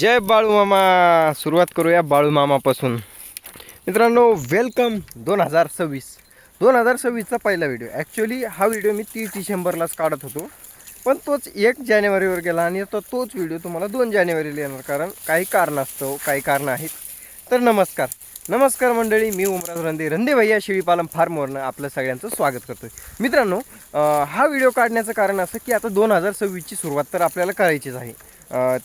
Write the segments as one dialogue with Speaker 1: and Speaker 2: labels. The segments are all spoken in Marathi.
Speaker 1: जय बाळू मामा. सुरुवात करूया बाळू मामापासून. मित्रांनो वेलकम दोन हजार सव्वीस. दोन हजार सव्वीसचा पहिला व्हिडिओ ॲक्च्युली हा व्हिडिओ मी तीस डिसेंबरलाच काढत होतो. पण तोच एक जानेवारीवर गेला आणि आता तोच व्हिडिओ तुम्हाला दोन जानेवारीला येणार. कारण काही कारण असतं काही कारणं आहेत. तर नमस्कार. नमस्कार मंडळी मी उमराज रंदे. रंदे भैया शेळीपालन फार्मवरनं आपलं सगळ्यांचं स्वागत करतोय. मित्रांनो हा व्हिडिओ काढण्याचं कारण असं की आता दोन हजार सव्वीसची सुरुवात तर आपल्याला करायचीच आहे.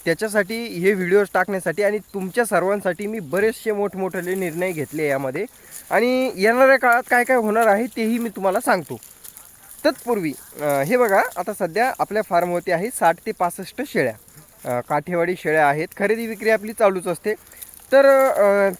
Speaker 1: त्याच्यासाठी हे व्हिडिओज टाकण्यासाठी आणि तुमच्या सर्वांसाठी मी बरेचसे मोठमोठे निर्णय घेतले यामध्ये. आणि येणाऱ्या काळात काय काय होणार आहे तेही मी तुम्हाला सांगतो. तत्पूर्वी हे बघा आता सध्या आपल्या फार्मवरती आहे साठ ते पासष्ट शेळ्या. काठेवाडी शेळ्या आहेत. खरेदी विक्री आपली चालूच असते. तर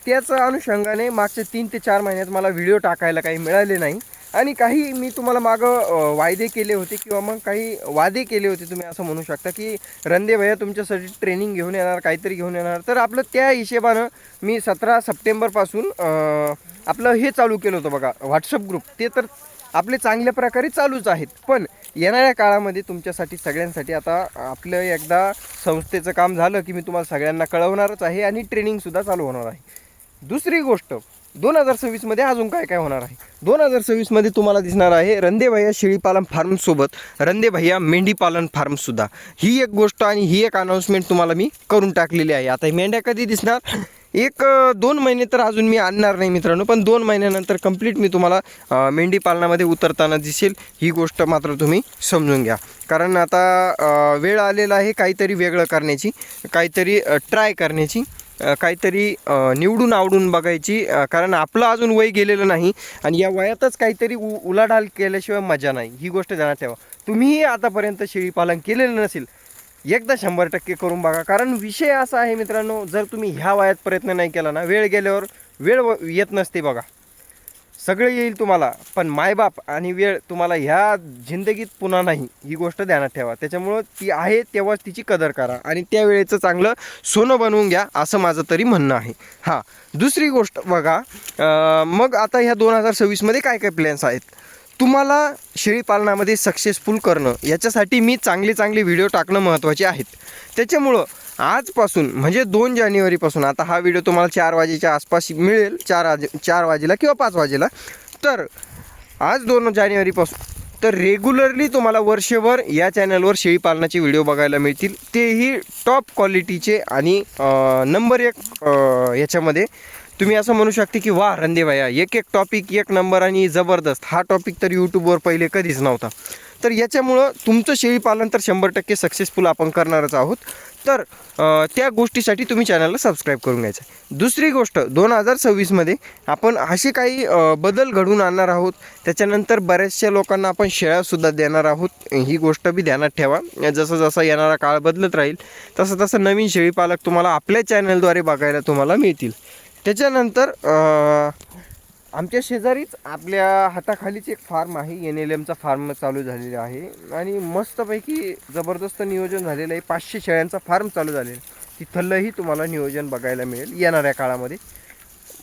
Speaker 1: त्याच अनुषंगाने मागच्या तीन ते चार महिन्यात मला व्हिडिओ टाकायला काही मिळाले नाही. आणि काही मी तुम्हाला मागं वायदे केले होते किंवा मग काही वादे केले होते तुम्ही असं म्हणू शकता की रंदे भैया तुमच्यासाठी ट्रेनिंग घेऊन येणार काहीतरी घेऊन येणार. तर आपलं त्या हिशेबानं मी सतरा सप्टेंबरपासून आपलं हे चालू केलं होतं बघा व्हॉट्सअप ग्रुप ते तर आपले चांगल्या प्रकारे चालूच आहेत. पण येणाऱ्या काळामध्ये तुमच्यासाठी सगळ्यांसाठी आता आपलं एकदा संस्थेचं काम झालं की मी तुम्हाला सगळ्यांना कळवणारच आहे आणि ट्रेनिंगसुद्धा चालू होणार आहे. दुसरी गोष्ट दोन हजार सव्वीसमध्ये अजून काय काय होणार आहे? दोन हजार सव्वीसमध्ये तुम्हाला दिसणार आहे रंदे भैया शेळीपालन फार्मसोबत रंदे भैया मेंढीपालन फार्मसुद्धा ही एक गोष्ट आणि ही एक अनाऊन्समेंट तुम्हाला मी करून टाकलेली आहे. आता मेंढ्या कधी दिसणार? एक दोन महिने तर अजून मी आणणार नाही मित्रांनो पण दोन महिन्यानंतर कंप्लीट मी तुम्हाला मेंढीपालनामध्ये मेंढी पालनामध्ये उतरताना दिसेल. ही गोष्ट मात्र तुम्ही समजून घ्या. कारण आता वेळ आलेला आहे काहीतरी वेगळं करण्याची काहीतरी ट्राय करण्याची काहीतरी निवडून आवडून बघायची कारण आपलं अजून वय गेलेलं नाही आणि या वयातच काहीतरी उ उलाढाल केल्याशिवाय मजा नाही. ही गोष्ट ध्यानात ठेवा. तुम्हीही आतापर्यंत शेळीपालन केलेलं नसेल एकदा शंभर टक्के करून बघा. कारण विषय असा आहे मित्रांनो जर तुम्ही ह्या वयात प्रयत्न नाही केला ना वेळ गेल्यावर वेळ व- येत नसते बघा. सगळं येईल तुम्हाला पण मायबाप आणि वेळ तुम्हाला ह्या जिंदगीत पुन्हा नाही. ही गोष्ट ध्यानात ठेवा. त्याच्यामुळं ती आहे तेव्हाच तिची कदर करा आणि त्या वेळेचं चांगलं सोनं बनवून घ्या असं माझं तरी म्हणणं आहे. हां दुसरी गोष्ट बघा मग आता ह्या दोन हजार सव्वीसमध्ये काय काय प्लॅन्स आहेत? तुम्हाला शेळीपालनामध्ये सक्सेसफुल करणं याच्यासाठी मी चांगले चांगले व्हिडिओ टाकणं महत्त्वाचे आहेत. त्याच्यामुळं आजपासून म्हणजे दोन जानेवारीपासून आता हा व्हिडिओ तुम्हाला चार वाजेच्या आसपास मिळेल चार वाजे चार वाजेला किंवा पाच वाजेला. तर आज दोन जानेवारीपासून तर रेग्युलरली तुम्हाला वर्षभर या चॅनलवर शेळीपालनाचे व्हिडिओ बघायला मिळतील. तेही टॉप क्वालिटीचे आणि नंबर एक याच्यामध्ये तुम्ही असं म्हणू शकते की वा रंदे एक एक टॉपिक एक नंबर आणि जबरदस्त. हा टॉपिक तर यूट्यूबवर पहिले कधीच नव्हता. तर याच्यामुळं तुमचं शेळीपालन तर शंभर टक्के सक्सेसफुल आपण करणारच आहोत. तर त्या गोष्टीसाठी तुम्ही चॅनलला सबस्क्राईब करून घ्यायचं आहे. दुसरी गोष्ट दोन हजार सव्वीसमध्ये आपण असे काही बदल घडवून आणणार आहोत. त्याच्यानंतर बऱ्याचशा लोकांना आपण शेळ्यासुद्धा देणार आहोत. ही गोष्ट बी ध्यानात ठेवा. जसं जसं येणारा काळ बदलत राहील तसं तसं नवीन शेळीपालक तुम्हाला आपल्या चॅनलद्वारे बघायला तुम्हाला मिळतील. त्याच्यानंतर आमच्या शेजारीच आपल्या हाताखालीच एक फार्म आहे. एन एल एमचा फार्म चालू झालेला आहे. आणि मस्तपैकी जबरदस्त नियोजन झालेलं आहे. पाचशे शेळ्यांचा फार्म चालू झालेला आहे. तिथलंही तुम्हाला नियोजन बघायला मिळेल येणाऱ्या काळामध्ये.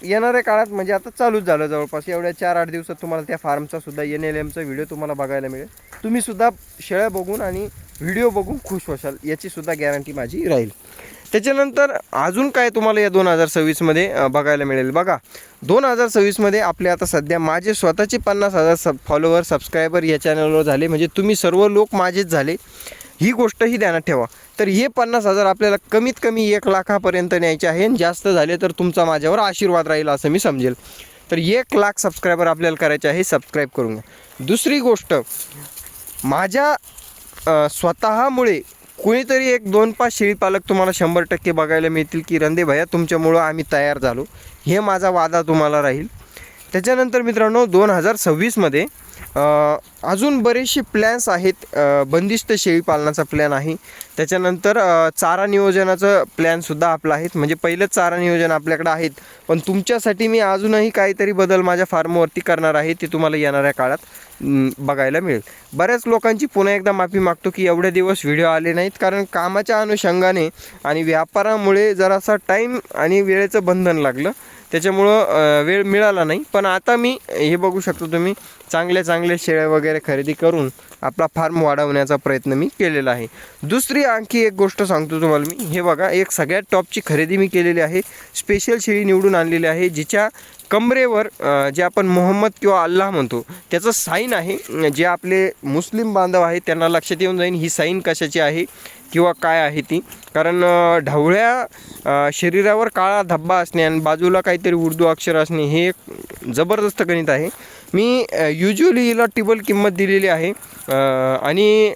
Speaker 1: येणाऱ्या काळात म्हणजे आता चालूच झालं जवळपास. एवढ्या चार आठ दिवसात तुम्हाला त्या फार्मचा सुद्धा एन एल एमचा व्हिडिओ तुम्हाला बघायला मिळेल. तुम्हीसुद्धा शेळ्या बघून आणि व्हिडिओ बघून खुश होशाल याचीसुद्धा गॅरंटी माझी राहील. त्याच्यानंतर अजून काय तुम्हाला या दोन हजार सव्वीसमध्ये बघायला मिळेल? बघा दोन हजार सव्वीसमध्ये आपले आता सध्या माझे स्वतःचे पन्नास हजार सब फॉलोवर सबस्क्रायबर या चॅनलवर झाले. म्हणजे तुम्ही सर्व लोक माझेच झाले. ही गोष्टही ध्यानात ठेवा. तर हे पन्नास हजार आपल्याला कमीत कमी एक लाखापर्यंत न्यायचे आहे आणि जास्त झाले तर तुमचा माझ्यावर आशीर्वाद राहील असं मी समजेल. तर एक लाख सबस्क्रायबर आपल्याला करायचे आहे सबस्क्राईब करून घ्या. दुसरी गोष्ट माझ्या स्वतःमुळे कोणीतरी एक दोन पाच शेळीपालक तुम्हाला शंभर टक्के बघायला मिळतील की रंदे भैया तुमच्यामुळं आम्ही तयार झालो. हे माझा वादा तुम्हाला राहील. त्याच्यानंतर मित्रांनो दोन हजार सव्वीसमध्ये अजून बरेचसे प्लॅन्स आहेत. बंदिस्त बंदिस्त शेळीपालनाचा प्लॅन आहे. त्याच्यानंतर चारा नियोजनाचं प्लॅनसुद्धा आपलं आहेत. म्हणजे पहिलंच चारा नियोजन आपल्याकडं आहेत. पण तुमच्यासाठी मी अजूनही काहीतरी बदल माझ्या फार्मवरती करणार आहे. ते तुम्हाला येणाऱ्या काळात बघायला मिळेल. बऱ्याच लोकांची पुन्हा एकदा माफी मागतो की एवढे दिवस व्हिडिओ आले नाहीत. कारण कामाच्या अनुषंगाने आणि व्यापारामुळे जरासा टाईम आणि वेळेचं बंधन लागलं. त्याच्यामुळं वेळ मिळाला नाही. पण आता मी हे बघू शकतो तुम्ही चांगले चांगले शेळ्या वगैरे खरेदी करून आपला फार्म वाढवण्याचा प्रयत्न मी केलेला आहे. दुसरी आणखी एक गोष्ट सांगतो तुम्हाला मी. हे बघा एक सगळ्यात टॉपची खरेदी मी केलेली आहे. स्पेशल शेळी निवडून आणलेली आहे जिच्या कमरेवर जे आपण मोहम्मद किंवा अल्लाह म्हणतो त्याचं साईन आहे. जे आपले मुस्लिम बांधव आहेत त्यांना लक्षात येऊन जाईन ही साईन कशाची आहे किंवा काय आहे ती. कारण ढवळ्या शरीरावर काळा धब्बा असणे आणि बाजूला काहीतरी उर्दू अक्षर असणे हे एक जबरदस्त गणित आहे. मी युजली हिला टिबल किंमत दिलेली आहे. आणि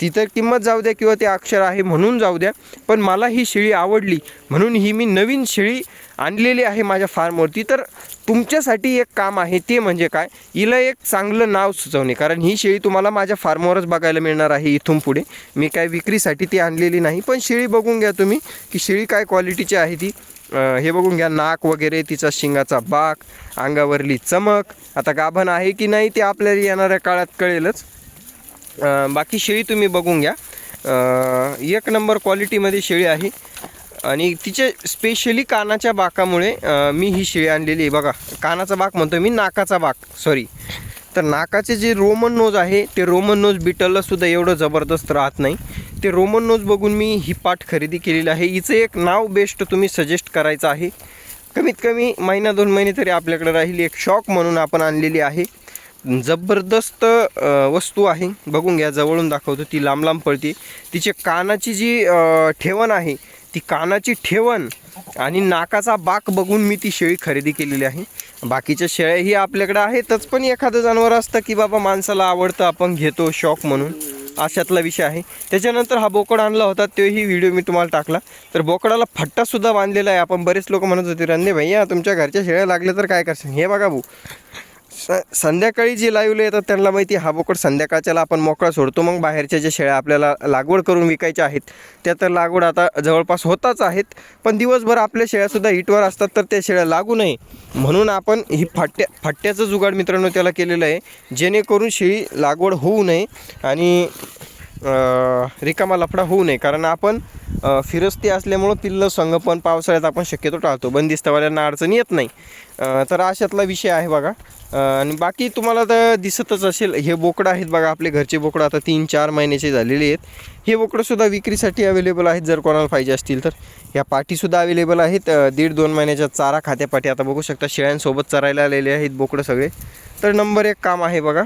Speaker 1: तिथं किंमत जाऊ द्या किंवा ते अक्षर आहे म्हणून जाऊ द्या. पण मला ही शेळी आवडली. म्हणून ही मी नवीन शेळी आणलेली आहे माझ्या फार्मवरती तर तुमच्यासाठी एक काम आहे ते म्हणजे काय? हिला एक चांगलं नाव सुचवणे. कारण ही शेळी तुम्हाला माझ्या फार्मवरच बघायला मिळणार आहे इथून पुढे. मी काय विक्रीसाठी ती आणलेली नाही. पण शेळी बघून घ्या तुम्ही की शेळी काय क्वालिटीची आहे ती. हे बघून घ्या नाक वगैरे तिचा शिंगाचा बाक अंगावरली चमक. आता गाभण आहे की नाही ते आपल्याला येणाऱ्या काळात कळेलच. बाकी शेळी तुम्ही बघून घ्या. एक नंबर क्वालिटीमध्ये शेळी आहे. आणि तिचे स्पेशली कानाच्या बाकामुळे मी ही शेळी आणलेली आहे. बघा कानाचा बाक म्हणतो मी नाकाचा बाक सॉरी तर नाकाचे जे रोमन नोज आहे ते रोमन नोज बिटलला सुद्धा एवढं जबरदस्त राहत नाही. ते रोमन नोज बघून मी ही पाठ खरेदी केलेली आहे. हिचं एक नाव बेस्ट तुम्ही सजेस्ट करायचं आहे. कमीत कमी महिना दोन महिने तरी आपल्याकडे राहील. एक शॉक म्हणून आपण आणलेली आहे. जबरदस्त वस्तू आहे. बघून घ्या जवळून दाखवतो. ती लांब लांब पळते. तिचे कानाची जी ठेवण आहे ती कानाची ठेवण आणि नाकाचा बाक बघून मी ती शेळी खरेदी केलेली आहे. बाकीच्या शेळ्याही आपल्याकडे आहेतच पण एखादं जनावर असतं की बाबा माणसाला आवडतं आपण घेतो शॉक म्हणून. अशातला विषय आहे. त्याच्यानंतर हा बोकड आणला होता तोही व्हिडिओ मी तुम्हाला टाकला. तर बोकडाला फट्टासुद्धा बांधलेला आहे. आपण बरेच लोक म्हणत होते रंदे भैया तुमच्या घरच्या शेळ्या लागल्या तर काय करशील? हे बघा भाऊ. स संध्याकाळी जे लाईव्हला येतात त्यांना माहिती आहे, हा बोकड संध्याकाळच्याला आपण मोकळा सोडतो. मग बाहेरच्या ज्या शेळ्या आपल्याला लागवड करून विकायच्या आहेत त्या तर लागवड आता जवळपास होताच आहेत. पण दिवसभर आपल्या शेळ्यासुद्धा हिटवर असतात तर त्या शेळ्या लागू नये. म्हणून आपण ही फाट्या फाट्याचं जुगाड मित्रांनो त्याला केलेलं आहे. जेणेकरून शेळी लागवड होऊ नये आणि रिकामा लफडा होऊ नये. कारण आपण फिरस्ती असल्यामुळं पिल्लं संगपन पावसाळ्यात आपण शक्यतो टाळतो. बंदिस्तवाल्यांना अडचण येत नाही. तर अशातला विषय आहे बघा. आणि बाकी तुम्हाला तर दिसतच असेल हे बोकडं आहेत बघा आपले घरचे बोकडं. आता तीन चार महिन्याचे झालेले आहेत. हे बोकडंसुद्धा विक्रीसाठी अवेलेबल आहेत जर कोणाला पाहिजे असतील तर. ह्या पाठीसुद्धा अवेलेबल आहेत. दीड दोन महिन्याच्या चारा खात्यापाठी आता बघू शकता शेळ्यांसोबत चरायला आलेले आहेत बोकडं सगळे. तर नंबर एक काम आहे बघा.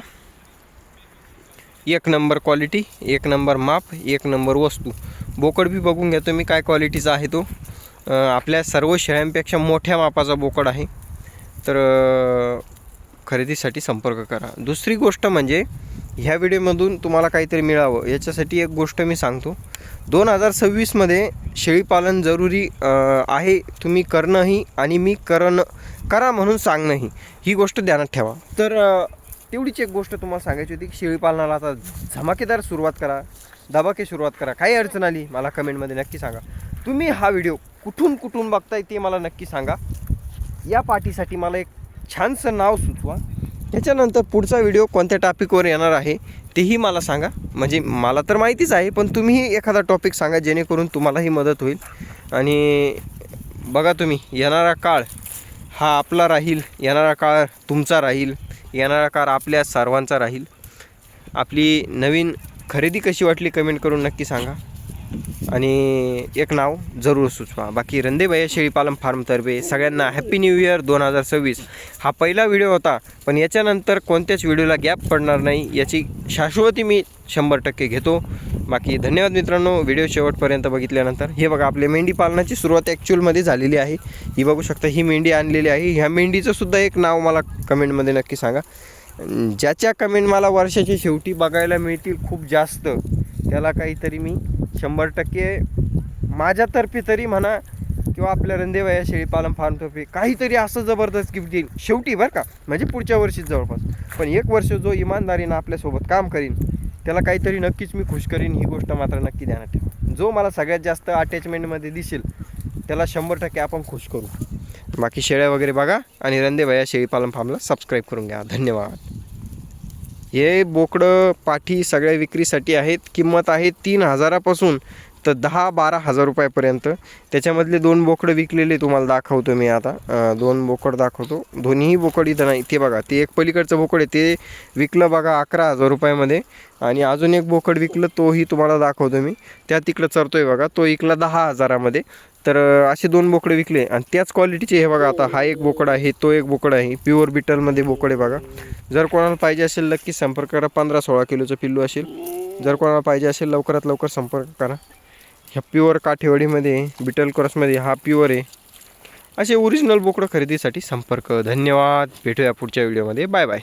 Speaker 1: एक नंबर क्वालिटी एक नंबर माप एक नंबर वस्तू. बोकड बी बघून घेतो मी काय क्वालिटीचा आहे तो. आपल्या सर्व शेळ्यांपेक्षा मोठ्या मापाचा बोकड आहे. तर खरेदीसाठी संपर्क करा. दुसरी गोष्ट म्हणजे ह्या व्हिडिओमधून तुम्हाला काहीतरी मिळावं. याच्यासाठी एक गोष्ट मी सांगतो. दोन हजार सव्वीसमध्ये शेळीपालन जरुरी आहे. तुम्ही करणंही आणि मी करणं करा म्हणून सांगणंही. ही गोष्ट ध्यानात ठेवा. तर तेवढीच एक गोष्ट तुम्हाला सांगायची होती की शेळीपालनाला आता धमाकेदार सुरुवात करा दबाके सुरुवात करा. काही अडचण आली मला कमेंटमध्ये नक्की सांगा. तुम्ही हा व्हिडिओ कुठून कुठून बघताय ते मला नक्की सांगा. या पार्टीसाठी मला एक छानसं नाव सुचवा. त्याच्यानंतर पुढचा व्हिडिओ कोणत्या टॉपिकवर येणार आहे तेही मला सांगा. म्हणजे मला तर माहितीच आहे पण तुम्हीही एखादा टॉपिक सांगा जेणेकरून तुम्हालाही मदत होईल. आणि बघा तुम्ही येणारा काळ हा आपला राहील येणारा काळ तुमचा राहील. येणारा काळ आपल्या सर्वांचा राहील. आपली नवीन खरेदी कशी वाटली कमेंट करून नक्की सांगा. आणि एक नाव जरूर सुचवा. बाकी रंदेबाई शेळीपालन फार्मतर्फे सगळ्यांना हॅप्पी न्यू इयर दोन हजार सव्वीस. हा पहिला व्हिडिओ होता पण याच्यानंतर कोणत्याच व्हिडिओला गॅप पडणार नाही याची शाश्वती मी शंभर टक्के घेतो. बाकी धन्यवाद मित्रांनो व्हिडिओ शेवटपर्यंत बघितल्यानंतर. हे बघा आपल्या मेंढी पालनाची सुरुवात ॲक्च्युअलमध्ये झालेली आहे. ही बघू शकता ही मेंढी आणलेली आहे. ह्या मेंढीचंसुद्धा एक नाव मला कमेंटमध्ये नक्की सांगा. ज्याच्या कमेंट मला वर्षाच्या शेवटी बघायला मिळतील खूप जास्त त्याला काहीतरी मी शंभर टक्के माझ्यातर्फे तरी म्हणा किंवा आपल्या रंदेवया शेळीपालन फार्मतर्फे काहीतरी असं जबरदस्त गिफ्ट देईल शेवटी बरं का म्हणजे पुढच्या वर्षीच जवळपास. पण एक वर्ष जो इमानदारीनं आपल्यासोबत काम करीन त्याला काहीतरी नक्कीच मी खुश करीन ही गोष्ट मात्र नक्की ध्यानात ठेवा. जो मला सगळ्यात जास्त अटॅचमेंटमध्ये दिसेल त्याला शंभर टक्के आपण खुश करू. बाकी शेळ्या वगैरे बघा आणि रंदेवया शेळीपालन फार्मला सबस्क्राईब करून घ्या. धन्यवाद. हे बोकडं पाठी सगळ्या विक्रीसाठी आहेत. किंमत आहे तीन हजारापासून तर दहा बारा हजार रुपयापर्यंत. त्याच्यामधले दोन बोकडं विकलेले तुम्हाला दाखवतो मी आता. दोन बोकड दाखवतो. दोन्ही बोकड इथं नाही. ते बघा ते एक पलीकडचं बोकड आहे. ते विकलं बघा अकरा हजार रुपयामध्ये. आणि अजून एक बोकड विकलं तोही तुम्हाला दाखवतो मी. त्या तिकडं चरतोय बघा. तो विकला दहा हजारामध्ये. तर असे दोन बोकडे विकले. आणि त्याच क्वालिटीचे हे बघा आता हा एक बोकडा आहे तो एक बोकडा आहे. प्युअर बिटलमध्ये बोकडे बघा. जर कोणाला पाहिजे असेल नक्की संपर्क करा. पंधरा सोळा किलोचं पिल्लू असेल. जर कोणाला पाहिजे असेल लवकरात लवकर संपर्क करा. ह्या प्युअर काठेवाडीमध्ये बिटल क्रॉसमध्ये हा प्युअर आहे. असे ओरिजिनल बोकडं खरेदीसाठी संपर्क. धन्यवाद. भेटूया पुढच्या व्हिडिओमध्ये बाय बाय